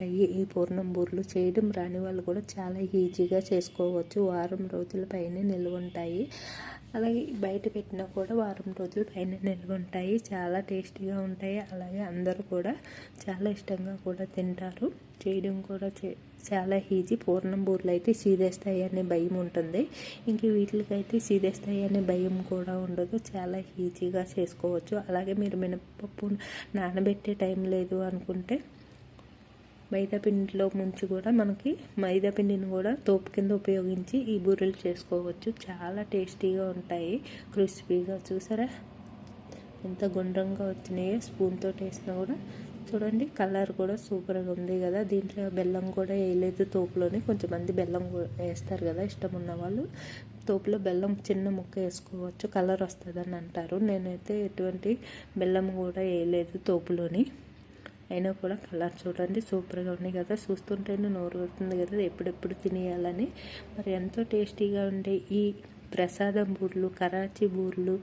అయ్యి ఈ పూర్ణంబూర్లు చేయడం రాని వాళ్ళు కూడా చాలా ఈజీగా చేసుకోవచ్చు. వారం రోజుల పైన నిల్వ ఉంటాయి అలాగే బయట పెట్టినా కూడా వారం రోజుల పైన నిల్వ ఉంటాయి చాలా టేస్టీగా ఉంటాయి. అలాగే అందరూ కూడా చాలా ఇష్టంగా కూడా తింటారు. చేయడం కూడా చాలా ఈజీ. పూర్ణం బూర్లు అయితే సీదేస్తాయి అనే భయం ఉంటుంది. ఇంక వీటికైతే సీదేస్తాయి అనే భయం కూడా ఉండదు. చాలా ఈజీగా చేసుకోవచ్చు. అలాగే మీరు మినపప్పు నానబెట్టే టైం లేదు అనుకుంటే మైదా పిండిలో ముంచి కూడా మనకి మైదా పిండిని కూడా తోపు కింద ఉపయోగించి ఈ బూరెలు చేసుకోవచ్చు. చాలా టేస్టీగా ఉంటాయి. క్రిస్పీగా చూసారా? ఎంత గుండ్రంగా వచ్చినాయో స్పూన్తో వేసినా కూడా చూడండి కలర్ కూడా సూపర్గా ఉంది కదా. దీంట్లో బెల్లం కూడా వేయలేదు తోపులోనే. కొంచెంమంది బెల్లం వేస్తారు కదా ఇష్టం ఉన్న వాళ్ళు. తోపులో బెల్లం చిన్న ముక్క వేసుకోవచ్చు. కలర్ వస్తుందని అంటారు. నేనైతే ఎటువంటి బెల్లం కూడా వేయలేదు తోపులోని. అయినా కూడా కలర్ చూడండి. సూపర్గా ఉన్నాయి కదా. చూస్తుంటేనే నోరు వస్తుంది కదా. ఎప్పుడెప్పుడు తినేయాలని. మరి ఎంతో టేస్టీగా ఉండే ఈ ప్రసాదం బూర్లు కరాచీ బూర్లు